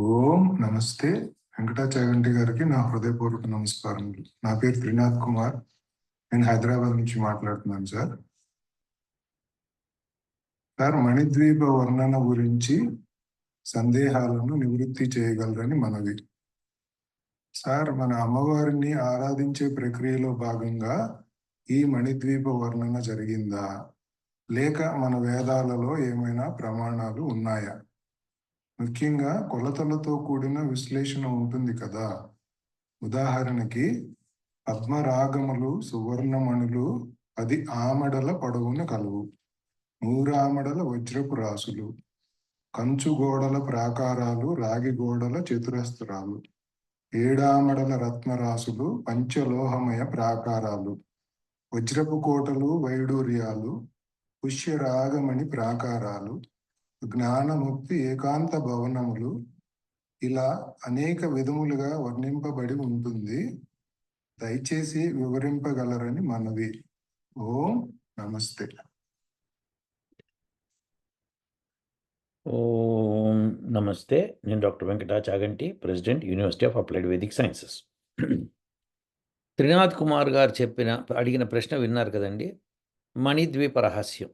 ఓం నమస్తే. వెంకటాచాగంటి గారికి నా హృదయపూర్వక నమస్కారములు. నా పేరు త్రినాథ్ కుమార్. నేను హైదరాబాద్ నుంచి మాట్లాడుతున్నాను సార్. సార్ మణిద్వీప వర్ణన గురించి సందేహాలను నివృత్తి చేయగలరని మనవి. సార్ మన అమ్మవారిని ఆరాధించే ప్రక్రియలో భాగంగా ఈ మణిద్వీప వర్ణన జరిగిందా? లేక మన వేదాలలో ఏమైనా ప్రమాణాలు ఉన్నాయా? ముఖ్యంగా కొలతలతో కూడిన విశ్లేషణ ఉంటుంది కదా. ఉదాహరణకి పద్మరాగములు సువర్ణమణులు పది ఆమడల పొడవున కలవు. నూరామడల వజ్రపు రాసులు. కంచు గోడల ప్రాకారాలు రాగి గోడల చతురస్త్రాలు ఏడామడల రత్నరాసులు పంచలోహమయ ప్రాకారాలు. వజ్రపు కోటలు వైడూర్యాలు. పుష్యరాగమణి ప్రాకారాలు. జ్ఞానముక్తి ఏకాంత భవనములు ఇలా అనేక విధములుగా వర్ణింపబడి ఉంటుంది. దయచేసి వివరింపగలరని మనవి. ఓం నమస్తే. ఓం నమస్తే. నేను doctor Venkata Chaganti president university of applied Vedic sciences. Trinath Kumar గారు చెప్పిన అడిగిన ప్రశ్న విన్నారు కదండి? మణిద్వీప రహస్యం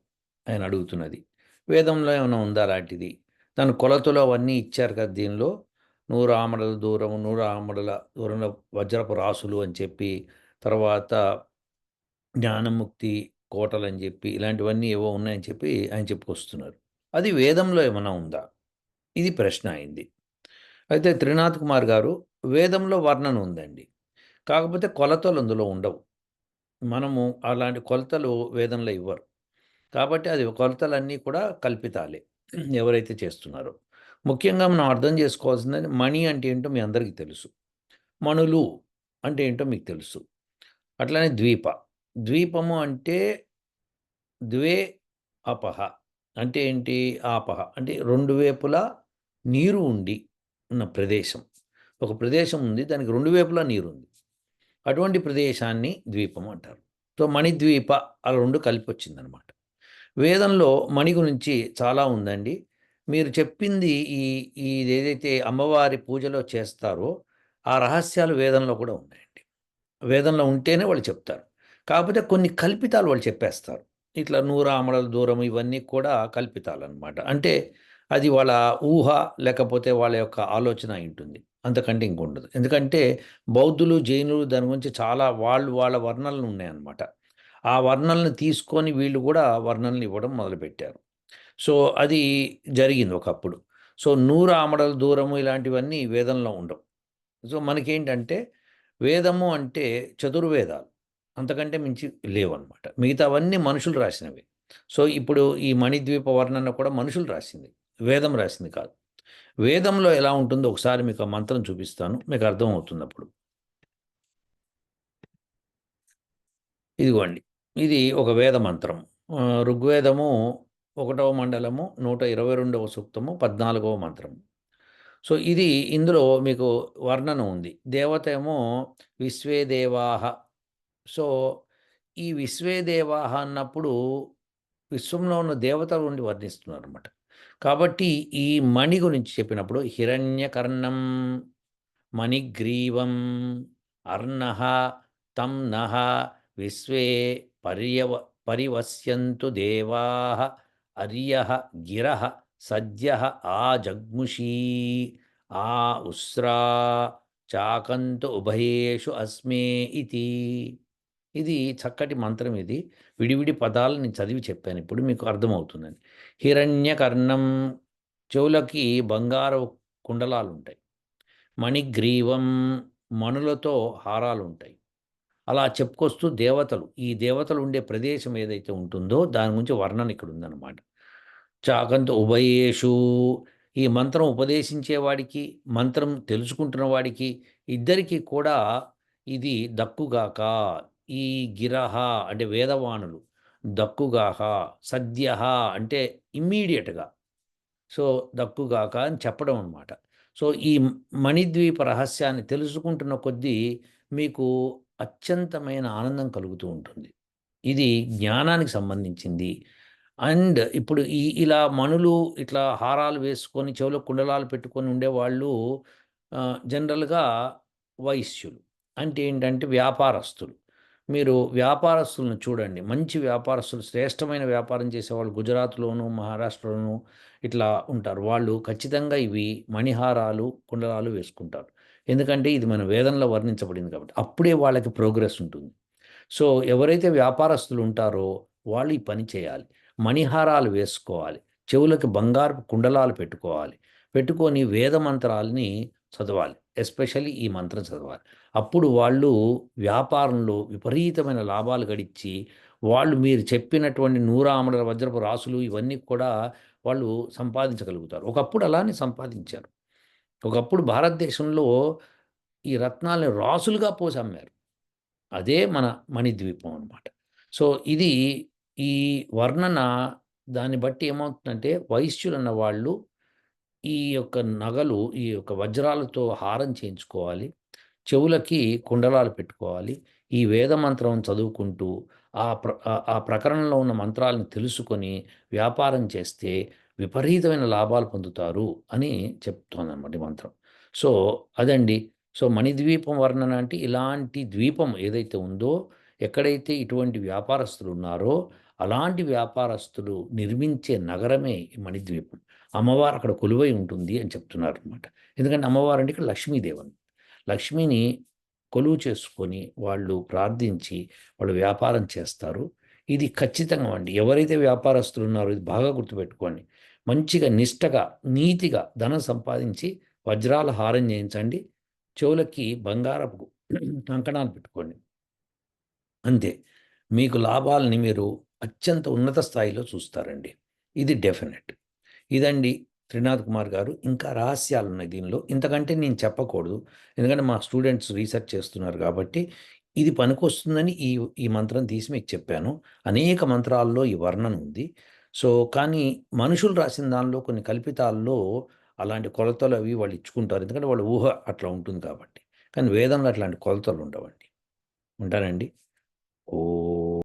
ఆయన అడుగుతున్నది. వేదంలో ఏమైనా ఉందా లాంటిది దాని కొలతలు అవన్నీ ఇచ్చారు కదా దీనిలో. నూరు ఆమడల దూరం నూరు ఆమడల దూరంలో వజ్రపు రాసులు అని చెప్పి తర్వాత జ్ఞానముక్తి కోటలు అని చెప్పి ఇలాంటివన్నీ ఏవో ఉన్నాయని చెప్పి ఆయన చెప్పుకొస్తున్నారు. అది వేదంలో ఏమైనా ఉందా? ఇది ప్రశ్న అయింది. అయితే త్రినాథ్ కుమార్ గారు వేదంలో వర్ణన ఉందండి. కాకపోతే కొలతలు అందులో ఉండవు. మనము అలాంటి కొలతలు వేదంలో ఇవ్వరు. కాబట్టి అది కొలతలన్నీ కూడా కల్పితాలే. ఎవరైతే చేస్తున్నారో. ముఖ్యంగా మనం అర్థం చేసుకోవాల్సింది మణి అంటే ఏంటో మీ అందరికీ తెలుసు. మణులు అంటే ఏంటో మీకు తెలుసు. అట్లానే ద్వీప. ద్వీపము అంటే ద్వే అపహ. అంటే ఏంటి? ఆపహ. అంటే రెండు వైపులా నీరు ఉండి ఉన్న ప్రదేశం. ఒక ప్రదేశం ఉంది దానికి రెండు వైపులా నీరు ఉంది అటువంటి ప్రదేశాన్ని ద్వీపం అంటారు. సో మణిద్వీప అలా రెండు కలిపి వచ్చిందనమాట. వేదంలో మణి గురించి చాలా ఉందండి. మీరు చెప్పింది ఈ ఇది ఏదైతే అమ్మవారి పూజలో చేస్తారో ఆ రహస్యాలు వేదంలో కూడా ఉన్నాయండి. వేదంలో ఉంటేనే వాళ్ళు చెప్తారు. కాకపోతే కొన్ని కల్పితాలు వాళ్ళు చెప్పేస్తారు. ఇట్లా నూరామడల దూరం ఇవన్నీ కూడా కల్పితాలు అనమాట అంటే అది వాళ్ళ ఊహ లేకపోతే వాళ్ళ యొక్క ఆలోచన ఉంటుంది అంతకంటే ఇంకొండదు. ఎందుకంటే బౌద్ధులు జైనులు దాని గురించి చాలా వాళ్ళు వాళ్ళ వర్ణనలు ఉన్నాయన్నమాట. ఆ వర్ణనల్ని తీసుకొని వీళ్ళు కూడా వర్ణనలు ఇవ్వడం మొదలుపెట్టారు. సో అది జరిగింది ఒకప్పుడు. సో నూరు ఆమడల దూరము ఇలాంటివన్నీ వేదంలో ఉండవు. సో మనకేంటంటే వేదము అంటే చతుర్వేదాలు. అంతకంటే మించి లేవన్నమాట. మిగతావన్నీ మనుషులు రాసినవి. సో ఇప్పుడు ఈ మణిద్వీప వర్ణన కూడా మనుషులు రాసింది. వేదం రాసింది కాదు. వేదంలో ఎలా ఉంటుందో ఒకసారి మీకు ఆ మంత్రం చూపిస్తాను. మీకు అర్థం అవుతుంది అప్పుడు ఇదిగోండి. ఇది ఒక వేద మంత్రం. ఋగ్వేదము ఒకటవ మండలము నూట ఇరవై రెండవ సూక్తము పద్నాలుగవ మంత్రము. సో ఇది ఇందులో మీకు వర్ణన ఉంది. దేవత ఏమో విశ్వే దేవాహ సో ఈ విశ్వే దేవాహ అన్నప్పుడు విశ్వంలో ఉన్న దేవతల నుండి వర్ణిస్తున్నారు అనమాట కాబట్టి ఈ మణి గురించి చెప్పినప్పుడు హిరణ్యకర్ణం మణిగ్రీవం అర్ణః తం నః విశ్వే పర్యవ పరివస్యంతు దేవా అర్య గిర సద్య ఆ జగ్ముషీ ఆ ఉస్రా చాకంతు ఉభయేషు అస్మే ఇది ఇది చక్కటి మంత్రం ఇది. విడివిడి పదాలు నేను చదివి చెప్పాను. ఇప్పుడు మీకు అర్థమవుతుందని. హిరణ్యకర్ణం చెవులకి బంగారు కుండలాలు ఉంటాయి మణిగ్రీవం మణులతో హారాలు ఉంటాయి అలా చెప్పుకొస్తూ దేవతలు ఈ దేవతలు ఉండే ప్రదేశం ఏదైతే ఉంటుందో దాని గురించి వర్ణన ఇక్కడ ఉందన్నమాట. చాకంత ఉభయేషు ఈ మంత్రం ఉపదేశించేవాడికి మంత్రం తెలుసుకుంటున్న వాడికి ఇద్దరికీ కూడా ఇది దక్కుగాక ఈ గిరహ అంటే వేదవాణులు దక్కుగాక సద్య అంటే ఇమ్మీడియట్గా. సో దక్కుగాక అని చెప్పడం అనమాట సో ఈ మణిద్వీప రహస్యాన్ని తెలుసుకుంటున్న కొద్దీ మీకు అత్యంతమైన ఆనందం కలుగుతూ ఉంటుంది. ఇది జ్ఞానానికి సంబంధించింది. అండ్ ఇప్పుడు ఈ ఇలా మణులు ఇట్లా హారాలు వేసుకొని చెవులో కుండలాలు పెట్టుకొని ఉండేవాళ్ళు జనరల్గా వైశ్యులు. అంటే ఏంటంటే వ్యాపారస్తులు. మీరు వ్యాపారస్తులను చూడండి. మంచి వ్యాపారస్తులు శ్రేష్టమైన వ్యాపారం చేసేవాళ్ళు గుజరాత్లోను మహారాష్ట్రలోను ఇట్లా ఉంటారు. వాళ్ళు ఖచ్చితంగా ఇవి మణిహారాలు కుండలాలు వేసుకుంటారు. ఎందుకంటే ఇది మన వేదంలో వర్ణించబడింది కాబట్టి అప్పుడే వాళ్ళకి ప్రోగ్రెస్ ఉంటుంది. సో ఎవరైతే వ్యాపారస్తులు ఉంటారో వాళ్ళు ఈ పని చేయాలి. మణిహారాలు వేసుకోవాలి. చెవులకు బంగారు కుండలాలు పెట్టుకోవాలి. పెట్టుకొని వేద మంత్రాలని చదవాలి. ఎస్పెషల్లీ ఈ మంత్రం చదవాలి. అప్పుడు వాళ్ళు వ్యాపారంలో విపరీతమైన లాభాలు గడించి వాళ్ళు మీరు చెప్పినటువంటి నూరామడల వజ్రపు రాసులు ఇవన్నీ కూడా వాళ్ళు సంపాదించగలుగుతారు. ఒకప్పుడు అలానే సంపాదించారు. ఒకప్పుడు భారతదేశంలో ఈ రత్నాలని రాసులుగా పోసి అమ్మారు అదే మన మణిద్వీపం అనమాట సో ఇది ఈ వర్ణన దాన్ని బట్టి ఏమవుతుందంటే వైశ్యులు అన్న వాళ్ళు ఈ యొక్క నగలు ఈ యొక్క వజ్రాలతో హారం చేయించుకోవాలి. చెవులకి కుండలాలు పెట్టుకోవాలి. ఈ వేద మంత్రం చదువుకుంటూ ఆ ప్ర ఆ- ఆ ప్రకరణలో ఉన్న మంత్రాలను తెలుసుకొని వ్యాపారం చేస్తే విపరీతమైన లాభాలు పొందుతారు అని చెప్తోందన్నమాట ఈ మంత్రం. సో అదండి. సో మణిద్వీపం వర్ణన అంటే ఇలాంటి ద్వీపం ఏదైతే ఉందో ఎక్కడైతే ఇటువంటి వ్యాపారస్తులు ఉన్నారో అలాంటి వ్యాపారస్తులు నిర్మించే నగరమే ఈ మణిద్వీపం. అమ్మవారు అక్కడ కొలువై ఉంటుంది అని చెప్తున్నారు అనమాట ఎందుకంటే అమ్మవారు అంటే ఇక్కడ లక్ష్మీదేవన్. లక్ష్మిని కొలువు చేసుకొని వాళ్ళు ప్రార్థించి వాళ్ళు వ్యాపారం చేస్తారు. ఇది ఖచ్చితంగా అండి. ఎవరైతే వ్యాపారస్తులు ఉన్నారో ఇది బాగా గుర్తుపెట్టుకోండి. మంచిగా నిష్టగా నీతిగా ధనం సంపాదించి వజ్రాల హారం చేయించండి. చెవులకి బంగారపు కంకణాలు పెట్టుకోండి. అంతే. మీకు లాభాలని మీరు అత్యంత ఉన్నత స్థాయిలో చూస్తారండి. ఇది డెఫినెట్. ఇదండి త్రినాథ్ కుమార్ గారు. ఇంకా రహస్యాలు ఉన్నాయి దీనిలో. ఇంతకంటే నేను చెప్పకూడదు. ఎందుకంటే మా స్టూడెంట్స్ రీసెర్చ్ చేస్తున్నారు కాబట్టి ఇది పనికొస్తుందని ఈ ఈ మంత్రం తీసి మీకు చెప్పాను. అనేక మంత్రాల్లో ఈ వర్ణన ఉంది. సో కానీ మనుషులు రాసిన దానిలో కొన్ని కల్పితాల్లో అలాంటి కొలతలు అవి వాళ్ళు ఇచ్చుకుంటారు. ఎందుకంటే వాళ్ళ ఊహ అట్లా ఉంటుంది కాబట్టి. కానీ వేదంలో అట్లాంటి కొలతలు ఉండవండి. ఉంటానండి. ఓ